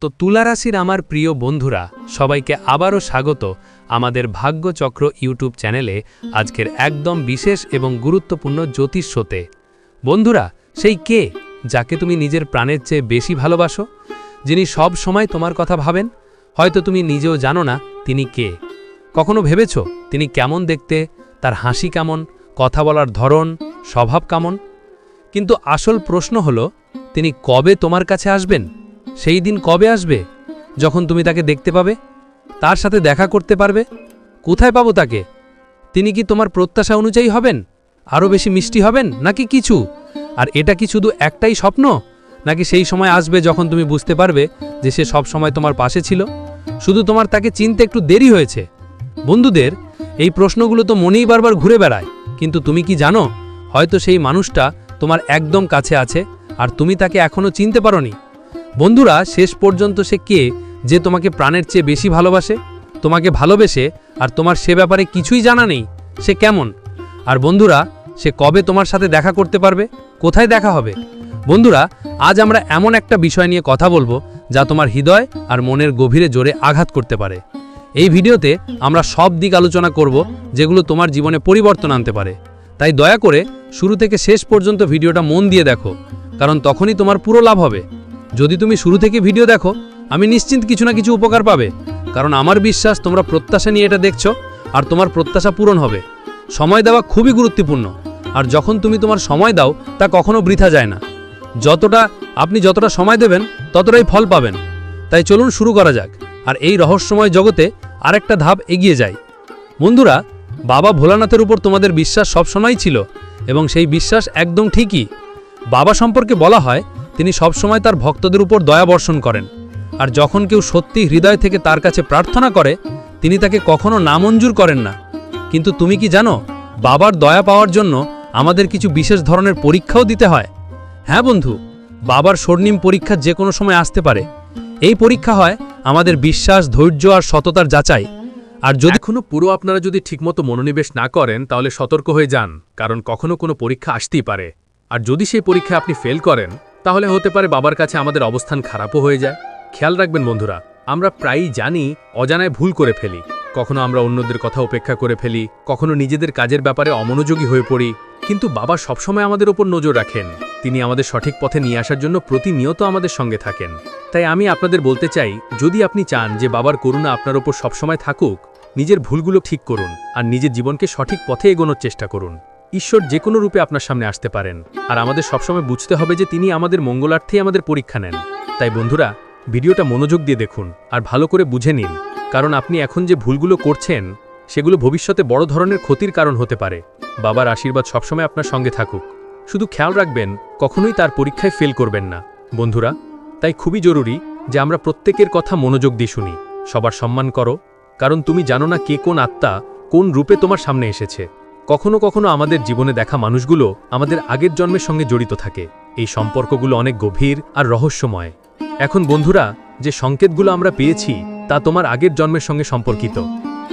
তো তুলারাশির আমার প্রিয় বন্ধুরা, সবাইকে আবারও স্বাগত আমাদের ভাগ্যচক্র ইউটিউব চ্যানেলে আজকের একদম বিশেষ এবং গুরুত্বপূর্ণ জ্যোতিষ শোতে। বন্ধুরা, সেই কে যাকে তুমি নিজের প্রাণের চেয়ে বেশি ভালোবাসো? যিনি সব সময় তোমার কথা ভাবেন? হয়তো তুমি নিজেও জানো না তিনি কে। কখনো ভেবেছ তিনি কেমন দেখতে, তার হাসি কেমন, কথা বলার ধরন, স্বভাব কেমন? কিন্তু আসল প্রশ্ন হলো, তিনি কবে তোমার কাছে আসবেন? সেই দিন কবে আসবে? যখন তুমি তাকে দেখতে পাবে? তার সাথে দেখা করতে পারবে? কোথায় পাবো তাকে? তিনি কি তোমার প্রত্যাশা অনুযায়ী হবেন? আরও বেশি মিষ্টি হবেন? নাকি কিছু? আর এটা কি শুধু একটাই স্বপ্ন? নাকি সেই সময় আসবে যখন তুমি বুঝতে পারবে যে সে সব সময় তোমার পাশে ছিল? শুধু তোমার তাকে চিনতে একটু দেরি হয়েছে। বন্ধুদের, এই প্রশ্নগুলো তো মনেই বারবার ঘুরে বেড়ায়। কিন্তু তুমি কি জানো? হয়তো সেই মানুষটা তোমার একদম কাছে আছে, আর তুমি তাকে এখনও চিনতে পারোনি। বন্ধুরা, শেষ পর্যন্ত সে কে যে তোমাকে প্রাণের চেয়ে বেশি ভালোবাসে, তোমাকে ভালোবেসে আর তোমার সে ব্যাপারে কিছুই জানা নেই, সে কেমন? আর বন্ধুরা, সে কবে তোমার সাথে দেখা করতে পারবে, কোথায় দেখা হবে? বন্ধুরা, আজ আমরা এমন একটা বিষয় নিয়ে কথা বলব যা তোমার হৃদয় আর মনের গভীরে জোরে আঘাত করতে পারে। এই ভিডিওতে আমরা সব দিক আলোচনা করব যেগুলো তোমার জীবনে পরিবর্তন আনতে পারে। তাই দয়া করে শুরু থেকে শেষ পর্যন্ত ভিডিওটা মন দিয়ে দেখো, কারণ তখনই তোমার পুরো লাভ হবে। যদি তুমি শুরু থেকে ভিডিও দেখো, আমি নিশ্চিন্ত কিছু না কিছু উপকার পাবে। কারণ আমার বিশ্বাস, তোমরা প্রত্যাশা নিয়ে এটা দেখছ, আর তোমার প্রত্যাশা পূরণ হবে। সময় দেওয়া খুবই গুরুত্বপূর্ণ, আর যখন তুমি তোমার সময় দাও, তা কখনো বৃথা যায় না। যতটা, আপনি যতটা সময় দেবেন, ততটাই ফল পাবেন। তাই চলুন শুরু করা যাক, আর এই রহস্যময় জগতে আরেকটা ধাপ এগিয়ে যায় বন্ধুরা, বাবা ভোলানাথের উপর তোমাদের বিশ্বাস সবসময়ই ছিল, এবং সেই বিশ্বাস একদম ঠিকই। বাবা সম্পর্কে বলা হয় তিনি সবসময় তার ভক্তদের উপর দয়া বর্ষণ করেন। আর যখন কেউ সত্যি হৃদয় থেকে তার কাছে প্রার্থনা করে, তিনি তাকে কখনো নামঞ্জুর করেন না। কিন্তু তুমি কি জানো, বাবার দয়া পাওয়ার জন্য আমাদের কিছু বিশেষ ধরনের পরীক্ষাও দিতে হয়? হ্যাঁ বন্ধু, বাবার স্বর্ণিম পরীক্ষা যে কোনো সময় আসতে পারে। এই পরীক্ষা হয় আমাদের বিশ্বাস, ধৈর্য আর সততার যাচাই। আর যদি এখনও পুরো আপনারা যদি ঠিকমতো মনোনিবেশ না করেন, তাহলে সতর্ক হয়ে যান, কারণ কখনো কোনো পরীক্ষা আসতেই পারে। আর যদি সেই পরীক্ষা আপনি ফেল করেন তাহলে হতে পারে বাবার কাছে আমাদের অবস্থান খারাপও হয়ে যায়। খেয়াল রাখবেন বন্ধুরা, আমরা প্রায়ই জানি, অজানায় ভুল করে ফেলি। কখনো আমরা অন্যদের কথা উপেক্ষা করে ফেলি, কখনো নিজেদের কাজের ব্যাপারে অমনোযোগী হয়ে পড়ি। কিন্তু বাবা সবসময় আমাদের ওপর নজর রাখেন। তিনি আমাদের সঠিক পথে নিয়ে আসার জন্য প্রতিনিয়ত আমাদের সঙ্গে থাকেন। তাই আমি আপনাদের বলতে চাই, যদি আপনি চান যে বাবার করুণা আপনার ওপর সবসময় থাকুক, নিজের ভুলগুলো ঠিক করুন আর নিজের জীবনকে সঠিক পথে এগোনোর চেষ্টা করুন। ঈশ্বর যে কোনো রূপে আপনার সামনে আসতে পারেন। আর আমাদের সবসময় বুঝতে হবে যে তিনি আমাদের মঙ্গলার্থেই আমাদের পরীক্ষা নেন। তাই বন্ধুরা, ভিডিওটা মনোযোগ দিয়ে দেখুন আর ভালো করে বুঝে নিন। কারণ আপনি এখন যে ভুলগুলো করছেন, সেগুলো ভবিষ্যতে বড় ধরনের ক্ষতির কারণ হতে পারে। বাবার আশীর্বাদ সবসময় আপনার সঙ্গে থাকুক। শুধু খেয়াল রাখবেন, কখনোই তার পরীক্ষায় ফেল করবেন না। বন্ধুরা, তাই খুবই জরুরি যে আমরা প্রত্যেকের কথা মনোযোগ দিয়ে শুনি। সবার সম্মান করো, কারণ তুমি জানো না কে কোন আত্মা কোন রূপে তোমার সামনে এসেছে। কখনো কখনো আমাদের জীবনে দেখা মানুষগুলো আমাদের আগের জন্মের সঙ্গে জড়িত থাকে। এই সম্পর্কগুলো অনেক গভীর আর রহস্যময়। এখন বন্ধুরা, যে সংকেতগুলো আমরা পেয়েছি, তা তোমার আগের জন্মের সঙ্গে সম্পর্কিত।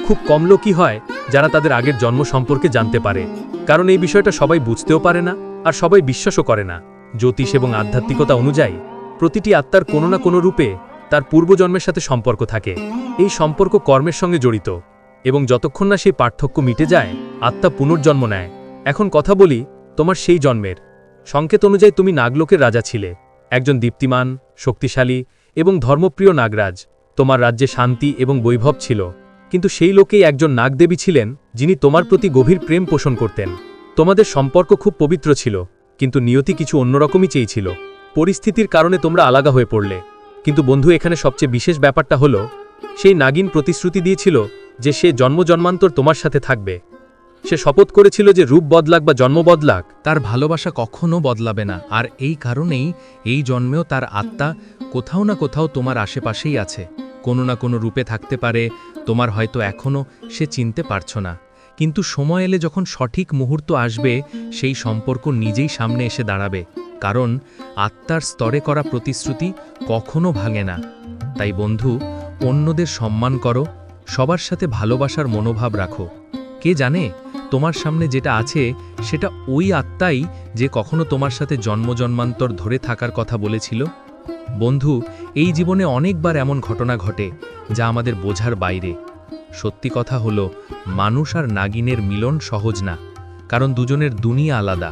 খুব কম লোকই হয় যারা তাদের আগের জন্ম সম্পর্কে জানতে পারে। কারণ এই বিষয়টা সবাই বুঝতেও পারে না আর সবাই বিশ্বাসও করে না। জ্যোতিষ এবং আধ্যাত্মিকতা অনুযায়ী, প্রতিটি আত্মার কোনো না কোনো রূপে তার পূর্বজন্মের সাথে সম্পর্ক থাকে। এই সম্পর্ক কর্মের সঙ্গে জড়িত। এবং যতক্ষণ না সেই পার্থক্য মিটে যায়, আত্মা পুনর্জন্ম নেয়। এখন কথা বলি, তোমার সেই জন্মের। সংকেত অনুযায়ী তুমি নাগলোকের রাজা ছিলে। একজন দীপ্তিমান, শক্তিশালী এবং ধর্মপ্রিয় নাগরাজ। তোমার রাজ্যে শান্তি এবং বৈভব ছিল। কিন্তু সেই লোকেই একজন নাগদেবী ছিলেন, যিনি তোমার প্রতি গভীর প্রেম পোষণ করতেন। তোমাদের সম্পর্ক খুব পবিত্র ছিল, কিন্তু নিয়তি কিছু অন্যরকমই চেয়েছিল। পরিস্থিতির কারণে তোমরা আলাদা হয়ে পড়লে। কিন্তু বন্ধু, এখানে সবচেয়ে বিশেষ ব্যাপারটা হলো, সেই নাগিন প্রতিশ্রুতি দিয়েছিল যে সে জন্ম জন্মান্তর তোমার সাথে থাকবে। সে শপথ করেছিল যে রূপ বদলাক বা জন্ম বদলাক। তার ভালোবাসা কখনো বদলাবে না, আর এই কারণেই এই জন্মেও তার আত্মা কোথাও না কোথাও তোমার আশেপাশেই আছে। কোনো না কোনো রূপে থাকতে পারে, তোমার হয়তো এখনও সে চিনতে পারছ না। কিন্তু সময় এলে যখন সঠিক মুহূর্ত আসবে, সেই সম্পর্ক নিজেই সামনে এসে দাঁড়াবে। কারণ আত্মার স্তরে করা প্রতিশ্রুতি কখনো ভাঙে না। তাই বন্ধু, অন্যদের সম্মান করো সবার সাথে ভালোবাসার মনোভাব রাখো। কে জানে তোমার সামনে যেটা আছে, সেটা ওই আত্মাই যে কখনো তোমার সাথে জন্ম জন্মান্তর ধরে থাকার কথা বলেছিল? বন্ধু, এই জীবনে অনেকবার এমন ঘটনা ঘটে, যা আমাদের বোঝার বাইরে। সত্যি কথা হলো, মানুষ আর নাগিনের মিলন সহজ না, কারণ দুজনের দুনিয়া আলাদা।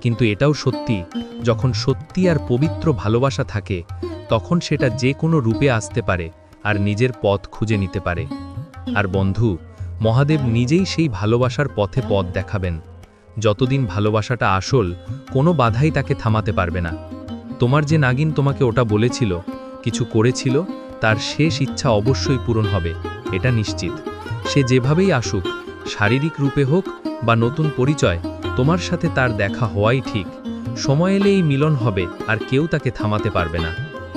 কিন্তু এটাও সত্যি, যখন সত্যি আর পবিত্র ভালোবাসা থাকে, তখন সেটা যে কোনো রূপে আসতে পারে। আর নিজের পথ খুঁজে নিতে পারে। আর বন্ধু, মহাদেব নিজেই সেই ভালোবাসার পথে পথ দেখাবেন। যতদিন ভালোবাসাটা আসল, কোনো বাধাই তাকে থামাতে পারবে না। তোমার যে নাগিন তোমাকে ওটা বলেছিল, কিছু করেছিল, তার শেষ ইচ্ছা অবশ্যই পূরণ হবে, এটা নিশ্চিত। সে যেভাবেই আসুক, শারীরিক রূপে হোক বা নতুন পরিচয়, তোমার সাথে তার দেখা হওয়াই ঠিক। সময় এলে এই মিলন হবে, আর কেউ তাকে থামাতে পারবে না।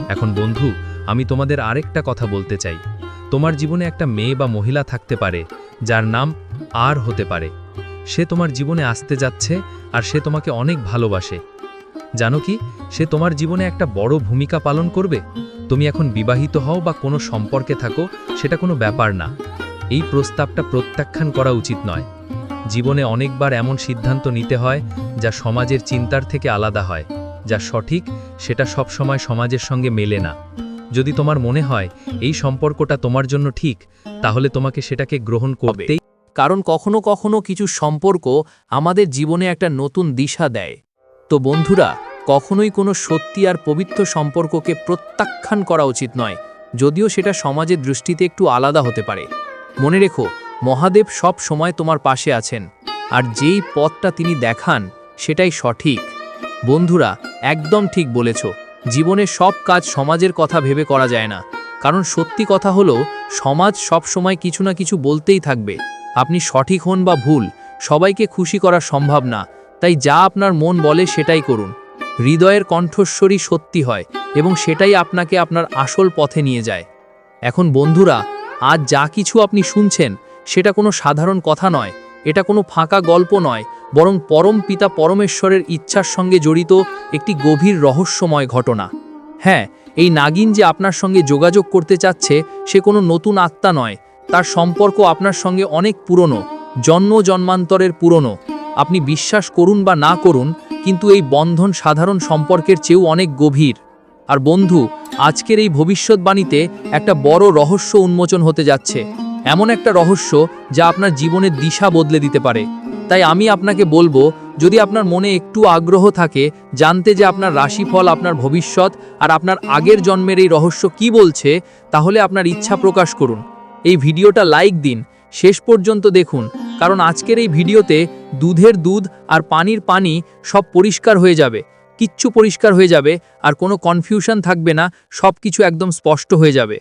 এখন বন্ধু আমি তোমাদের আরেকটা কথা বলতে চাই। তোমার জীবনে একটা মেয়ে বা মহিলা থাকতে পারে, যার নাম আর হতে পারে। সে তোমার জীবনে আসতে যাচ্ছে আর সে তোমাকে অনেক ভালোবাসে। জানো কি? সে তোমার জীবনে একটা বড় ভূমিকা পালন করবে? তুমি এখন বিবাহিত হও বা কোনো সম্পর্কে থাকো, সেটা কোনো ব্যাপার না। এই প্রস্তাবটা প্রত্যাখ্যান করা উচিত নয়। জীবনে অনেকবার এমন সিদ্ধান্ত নিতে হয়, যা সমাজের চিন্তার থেকে আলাদা হয়। যা সঠিক, সেটা সব সময় সমাজের সঙ্গে মেলে না। যদি তোমার মনে হয় এই সম্পর্কটা তোমার জন্য ঠিক, তাহলে তোমাকে সেটাকে গ্রহণ করতেই কারণ কখনো কখনো কিছু সম্পর্ক আমাদের জীবনে একটা নতুন দিশা দেয়। তো বন্ধুরা, কখনোই কোনো সত্যি আর পবিত্র সম্পর্ককে প্রত্যাখ্যান করা উচিত নয়, যদিও সেটা সমাজের দৃষ্টিতে একটু আলাদা হতে পারে। মনে রেখো, মহাদেব সব সময় তোমার পাশে আছেন, আর যেই পথটা তিনি দেখান, সেটাই সঠিক। বন্ধুরা, একদম ঠিক বলেছ। জীবনে সব কাজ সমাজের কথা ভেবে করা যায় না। কারণ সত্যি কথা হলো, সমাজ সব সময় কিছু না কিছু বলতেই থাকবে। আপনি সঠিক হন বা ভুল, সবাইকে খুশি করা সম্ভব না। তাই যা আপনার মন বলে সেটাই করুন। হৃদয়ের কণ্ঠস্বরই সত্যি হয় এবং সেটাই আপনাকে আপনার আসল পথে নিয়ে যায়। এখন বন্ধুরা, আজ যা কিছু আপনি শুনছেন, সেটা কোনো সাধারণ কথা নয়। এটা কোনো ফাঁকা গল্প নয়। বরং পরম পিতা পরমেশ্বরের ইচ্ছার সঙ্গে জড়িত একটি গভীর রহস্যময় ঘটনা। হ্যাঁ এই নাগিন যে আপনার সঙ্গে যোগাযোগ করতে চাচ্ছে, সে কোনো নতুন আত্মা নয়। তার সম্পর্ক আপনার সঙ্গে অনেক পুরনো, জন্ম জন্মান্তরের পুরনো। আপনি বিশ্বাস করুন বা না করুন, কিন্তু এই বন্ধন সাধারণ সম্পর্কের চেয়েও অনেক গভীর। আর বন্ধু, আজকের এই ভবিষ্যৎবাণীতে একটা বড় রহস্য উন্মোচন হতে যাচ্ছে। এমন একটা রহস্য যা আপনার জীবনের দিশা বদলে দিতে পারে। তাই আমি আপনাকে বলব, যদি আপনার মনে একটু আগ্রহ থাকে, জানতে যে আপনার রাশিফল, আপনার ভবিষ্যৎ আর আপনার আগের জন্মের এই রহস্য কি বলছে, তাহলে আপনার ইচ্ছা প্রকাশ করুন। এই ভিডিওটা লাইক দিন, শেষ পর্যন্ত দেখুন, কারণ আজকের এই ভিডিওতে দুধের দুধ আর পানির পানি সব পরিষ্কার হয়ে যাবে, কিচ্ছু পরিষ্কার হয়ে যাবে আর কোনো কনফিউশন থাকবে না সব কিছু একদম স্পষ্ট হয়ে যাবে।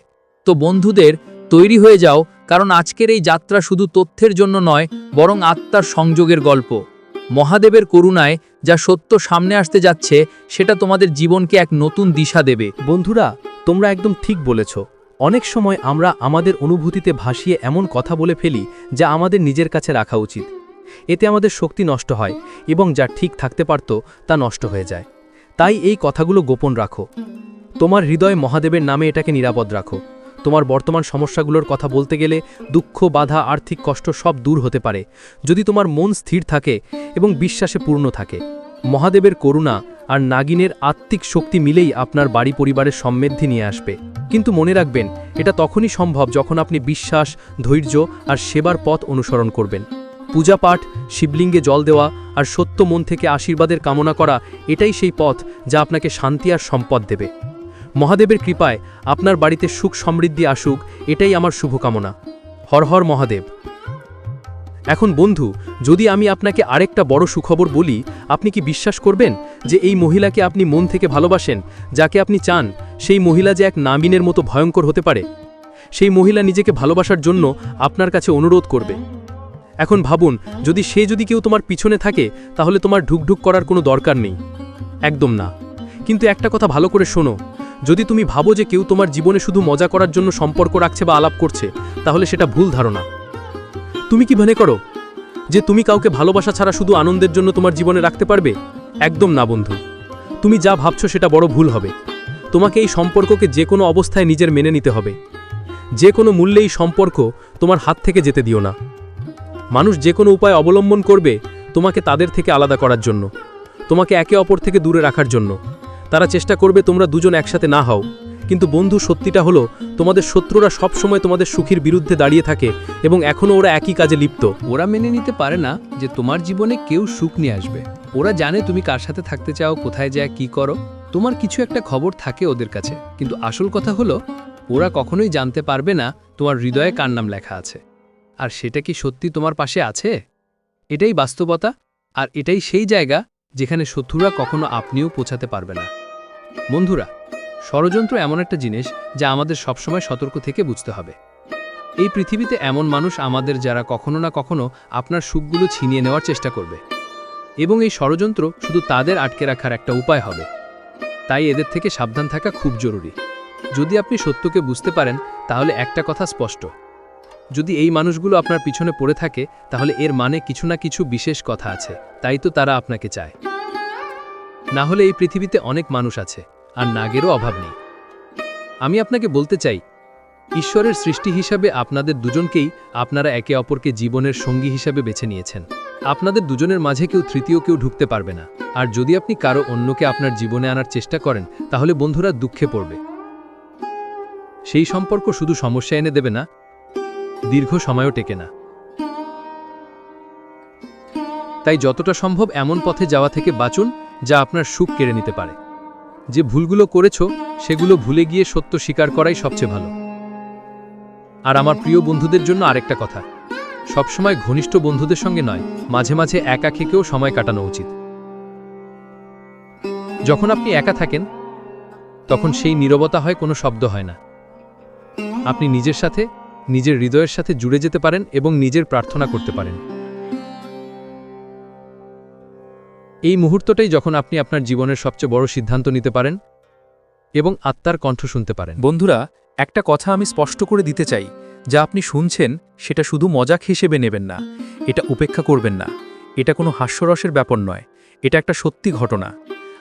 তো বন্ধুদের, তৈরি হয়ে যাও কারণ আজকের এই যাত্রা শুধু তথ্যের জন্য নয়, বরং আত্মার সংযোগের গল্প। মহাদেবের করুণায় যা সত্য সামনে আসতে যাচ্ছে, সেটা তোমাদের জীবনকে এক নতুন দিশা দেবে। বন্ধুরা, তোমরা একদম ঠিক বলেছ। অনেক সময় আমরা আমাদের অনুভূতিতে ভাসিয়ে এমন কথা বলে ফেলি যা আমাদের নিজের কাছে রাখা উচিত। এতে আমাদের শক্তি নষ্ট হয় এবং যা ঠিক থাকতে পারত তা নষ্ট হয়ে যায়। তাই এই কথাগুলো গোপন রাখো। তোমার হৃদয় মহাদেবের নামে এটাকে নিরাপদ রাখো। তোমার বর্তমান সমস্যাগুলোর কথা বলতে গেলে দুঃখ, বাধা, আর্থিক কষ্ট সব দূর হতে পারে, যদি তোমার মন স্থির থাকে এবং বিশ্বাসে পূর্ণ থাকে। মহাদেবের করুণা আর নাগিনের আত্মিক শক্তি মিলেই আপনার বাড়ি পরিবারের সমৃদ্ধি নিয়ে আসবে। কিন্তু মনে রাখবেন, এটা তখনই সম্ভব যখন আপনি বিশ্বাস, ধৈর্য আর সেবার পথ অনুসরণ করবেন। পূজা পাঠ শিবলিঙ্গে জল দেওয়া আর সত্য মন থেকে আশীর্বাদের কামনা করা, এটাই সেই পথ যা আপনাকে শান্তি আর সম্পদ দেবে। মহাদেবের কৃপায় আপনার বাড়িতে সুখ সমৃদ্ধি আসুক, এটাই আমার শুভকামনা। হর হর মহাদেব। এখন বন্ধু, যদি আমি আপনাকে আরেকটা বড় সুখবর বলি, আপনি কি বিশ্বাস করবেন যে এই মহিলাকে আপনি মন থেকে ভালোবাসেন, যাকে আপনি চান, সেই মহিলা যে এক নামিনের মতো ভয়ঙ্কর হতে পারে? সেই মহিলা নিজেকে ভালোবাসার জন্য আপনার কাছে অনুরোধ করবে। এখন ভাবুন, যদি সে যদি কেউ তোমার পিছনে থাকে, তাহলে তোমার ঢুকঢুক করার কোনো দরকার নেই। একদম না। কিন্তু একটা কথা ভালো করে শোনো যদি তুমি ভাবো যে কেউ তোমার জীবনে শুধু মজা করার জন্য সম্পর্ক রাখছে বা আলাপ করছে, তাহলে সেটা ভুল ধারণা। তুমি কি মনে করো যে তুমি কাউকে ভালোবাসা ছাড়া শুধু আনন্দের জন্য তোমার জীবনে রাখতে পারবে? একদম না, বন্ধু। তুমি যা ভাবছ সেটা বড় ভুল হবে। তোমাকে এই সম্পর্ককে যে কোনো অবস্থায় নিজের মেনে নিতে হবে। যে কোনো মূল্যে এই সম্পর্ক তোমার হাত থেকে যেতে দিও না। মানুষ যে কোনো উপায় অবলম্বন করবে তোমাকে তাদের থেকে আলাদা করার জন্য, তোমাকে একে অপর থেকে দূরে রাখার জন্য। তারা চেষ্টা করবে তোমরা দুজন একসাথে না হও। কিন্তু বন্ধু, সত্যিটা হলো, তোমাদের শত্রুরা সবসময় তোমাদের সুখীর বিরুদ্ধে দাঁড়িয়ে থাকে এবং এখনও ওরা একই কাজে লিপ্ত। ওরা মেনে নিতে পারে না যে তোমার জীবনে কেউ সুখ নিয়ে আসবে। ওরা জানে তুমি কার সাথে থাকতে চাও, কোথায় যায়, কি করো। তোমার কিছু একটা খবর থাকে ওদের কাছে। কিন্তু আসল কথা হলো, ওরা কখনোই জানতে পারবে না তোমার হৃদয়ে কার নাম লেখা আছে। আর সেটা কি সত্যি তোমার পাশে আছে? এটাই বাস্তবতা, আর এটাই সেই জায়গা যেখানে শত্রুরা কখনো আপনিও পৌঁছাতে পারবে না। বন্ধুরা, ষড়যন্ত্র এমন একটা জিনিস যা আমাদের সবসময় সতর্ক থেকে বুঝতে হবে। এই পৃথিবীতে এমন মানুষ আমাদের যারা কখনো না কখনো আপনার সুখগুলো ছিনিয়ে নেওয়ার চেষ্টা করবে। এবং এই ষড়যন্ত্র শুধু তাদের আটকে রাখার একটা উপায় হবে। তাই এদের থেকে সাবধান থাকা খুব জরুরি। যদি আপনি সত্যকে বুঝতে পারেন, তাহলে একটা কথা স্পষ্ট। যদি এই মানুষগুলো আপনার পিছনে পড়ে থাকে, তাহলে এর মানে কিছু না কিছু বিশেষ কথা আছে। তাই তো তারা আপনাকে চায়। না হলে এই পৃথিবীতে অনেক মানুষ আছে, আর নাগেরও অভাব নেই। আমি আপনাকে বলতে চাই, ঈশ্বরের সৃষ্টি হিসাবে আপনাদের দুজনকেই আপনারা একে অপরকে জীবনের সঙ্গী হিসাবে বেছে নিয়েছেন। আপনাদের দুজনের মাঝে কেউ তৃতীয় কেউ ঢুকতে পারবে না। আর যদি আপনি কারও অন্যকে আপনার জীবনে আনার চেষ্টা করেন, তাহলে বন্ধুরা দুঃখে পড়বে। সেই সম্পর্ক শুধু সমস্যা এনে দেবে না, দীর্ঘ সময়ও টেকে না। তাই যতটা সম্ভব এমন পথে যাওয়া থেকে বাঁচুন যা আপনার সুখ কেড়ে নিতে পারে। যে ভুলগুলো করেছ, সেগুলো ভুলে গিয়ে সত্য স্বীকার করাই সবচেয়ে ভালো। আর আমার প্রিয় বন্ধুদের জন্য আরেকটা কথা। সবসময় ঘনিষ্ঠ বন্ধুদের সঙ্গে নয়, মাঝে মাঝে একা খেকেও সময় কাটানো উচিত। যখন আপনি একা থাকেন, তখন সেই নীরবতা হয়, কোনো শব্দ হয় না। আপনি নিজের সাথে, নিজের হৃদয়ের সাথে জুড়ে যেতে পারেন এবং নিজের প্রার্থনা করতে পারেন। এই মুহূর্তটাই যখন আপনি আপনার জীবনের সবচেয়ে বড় সিদ্ধান্ত নিতে পারেন এবং আত্মার কণ্ঠ শুনতে পারেন। বন্ধুরা, একটা কথা আমি স্পষ্ট করে দিতে চাই, যা আপনি শুনছেন সেটা শুধু মজাক হিসেবে নেবেন না, এটা উপেক্ষা করবেন না। এটা কোনো হাস্যরসের ব্যাপার নয়, এটা একটা সত্যি ঘটনা।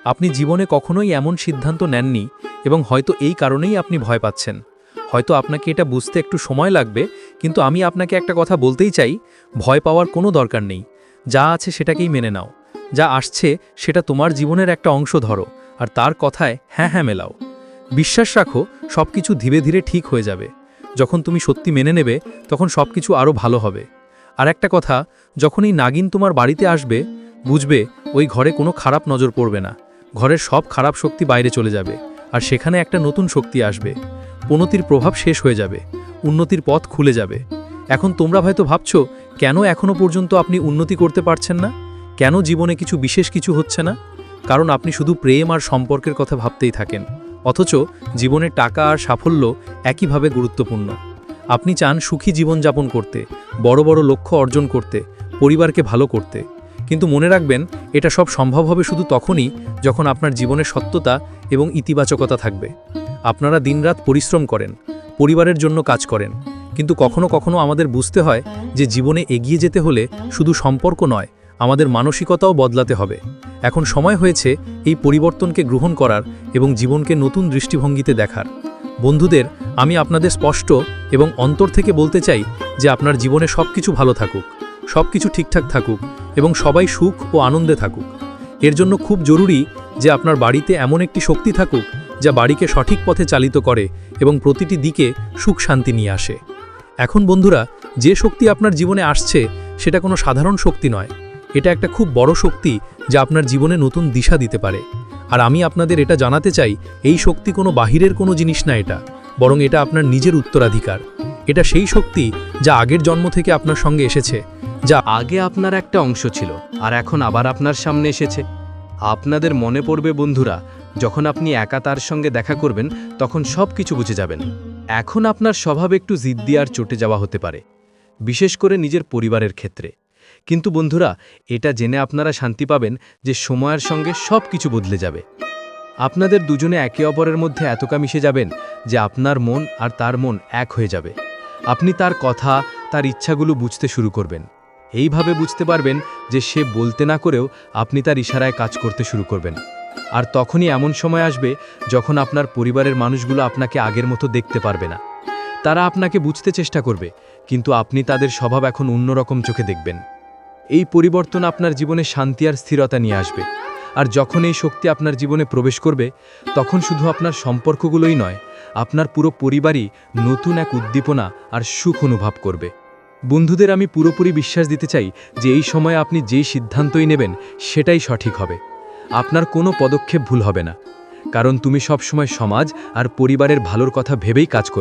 আপনি জীবনে কখনোই এমন সিদ্ধান্ত নেননি এবং হয়তো এই কারণেই আপনি ভয় পাচ্ছেন। হয়তো আপনাকে এটা বুঝতে একটু সময় লাগবে, কিন্তু আমি আপনাকে একটা কথা বলতেই চাই, ভয় পাওয়ার কোনো দরকার নেই। যা আছে সেটাকেই মেনে নাও। যা আসছে সেটা তোমার জীবনের একটা অংশ ধরো, আর তার কথায় হ্যাঁ হ্যাঁ মেলাও। বিশ্বাস রাখো সব কিছু ধীরে ধীরে ঠিক হয়ে যাবে। যখন তুমি সত্যি মেনে নেবে, তখন সব কিছু আরও ভালো হবে। আর একটা কথা যখন এই নাগিন তোমার বাড়িতে আসবে, বুঝবে ওই ঘরে কোনো খারাপ নজর পড়বে না। ঘরের সব খারাপ শক্তি বাইরে চলে যাবে, আর সেখানে একটা নতুন শক্তি আসবে। পনতির প্রভাব শেষ হয়ে যাবে, উন্নতির পথ খুলে যাবে। এখন তোমরা হয়তো ভাবছ, কেন এখনও পর্যন্ত আপনি উন্নতি করতে পারছেন না? কেন জীবনে কিছু বিশেষ কিছু হচ্ছে না? কারণ আপনি শুধু প্রেম আর সম্পর্কের কথা ভাবতেই থাকেন। অথচ জীবনে টাকা আর সাফল্য একইভাবে গুরুত্বপূর্ণ। আপনি চান সুখী জীবনযাপন করতে, বড় বড় লক্ষ্য অর্জন করতে, পরিবারকে ভালো করতে। কিন্তু মনে রাখবেন, এটা সব সম্ভব হবে শুধু তখনই যখন আপনার জীবনে সত্যতা এবং ইতিবাচকতা থাকবে। আপনারা দিনরাত পরিশ্রম করেন, পরিবারের জন্য কাজ করেন। কিন্তু কখনো কখনো আমাদের বুঝতে হয় যে জীবনে এগিয়ে যেতে হলে শুধু সম্পর্ক নয় আমাদের মানসিকতাও বদলাতে হবে। এখন সময় হয়েছে এই পরিবর্তনকে গ্রহণ করার এবং জীবনকে নতুন দৃষ্টিভঙ্গিতে দেখার। বন্ধুদের, আমি আপনাদের স্পষ্ট এবং অন্তর থেকে বলতে চাই যে আপনার জীবনে সব কিছু ভালো থাকুক সব কিছু ঠিকঠাক থাকুক এবং সবাই সুখ ও আনন্দে থাকুক। এর জন্য খুব জরুরি যে আপনার বাড়িতে এমন একটি শক্তি থাকুক যা বাড়িকে সঠিক পথে চালিত করে এবং প্রতিটি দিকে সুখ শান্তি নিয়ে আসে। এখন বন্ধুরা, যে শক্তি আপনার জীবনে আসছে সেটা কোনো সাধারণ শক্তি নয়। এটা একটা খুব বড় শক্তি যা আপনার জীবনে নতুন দিশা দিতে পারে। আর আমি আপনাদের এটা জানাতে চাই, এই শক্তি কোনো বাহিরের কোনো জিনিস না এটা, বরং এটা আপনার নিজের উত্তরাধিকার। এটা সেই শক্তি যা আগের জন্ম থেকে আপনার সঙ্গে এসেছে, যা আগে আপনার একটা অংশ ছিল, আর এখন আবার আপনার সামনে এসেছে। আপনাদের মনে পড়বে বন্ধুরা, যখন আপনি একা তার সঙ্গে দেখা করবেন, তখন সব কিছু বুঝে যাবেন। এখন আপনার স্বভাব একটু জিদ্দি আর চটে যাওয়া হতে পারে, বিশেষ করে নিজের পরিবারের ক্ষেত্রে। কিন্তু বন্ধুরা, এটা জেনে আপনারা শান্তি পাবেন যে সময়ের সঙ্গে সব কিছু বদলে যাবে। আপনাদের দুজনে একে অপরের মধ্যে এতকা মিশে যাবেন যে আপনার মন আর তার মন এক হয়ে যাবে। আপনি তার কথা, তার ইচ্ছাগুলো বুঝতে শুরু করবেন। এইভাবে বুঝতে পারবেন যে সে বলতে না করেও আপনি তার ইশারায় কাজ করতে শুরু করবেন। আর তখনই এমন সময় আসবে যখন আপনার পরিবারের মানুষগুলো আপনাকে আগের মতো দেখতে পারবে না। তারা আপনাকে বুঝতে চেষ্টা করবে, কিন্তু আপনি তাদের স্বভাব এখন অন্যরকম চোখে দেখবেন। এই পরিবর্তন আপনার জীবনে শান্তি আর স্থিরতা নিয়ে আসবে। আর যখন এই শক্তি আপনার জীবনে প্রবেশ করবে, তখন শুধু আপনার সম্পর্কগুলোই নয়, আপনার পুরো পরিবারই নতুন এক উদ্দীপনা আর সুখ অনুভব করবে। বন্ধুদের আমি পুরোপুরি বিশ্বাস দিতে চাই যে এই সময়ে আপনি যেই সিদ্ধান্তই নেবেন, সেটাই সঠিক হবে। আপনার কোনো পদক্ষেপ ভুল হবে না। কারণ তুমি সবসময় সমাজ আর পরিবারের ভালোর কথা ভেবেই কাজ করবে।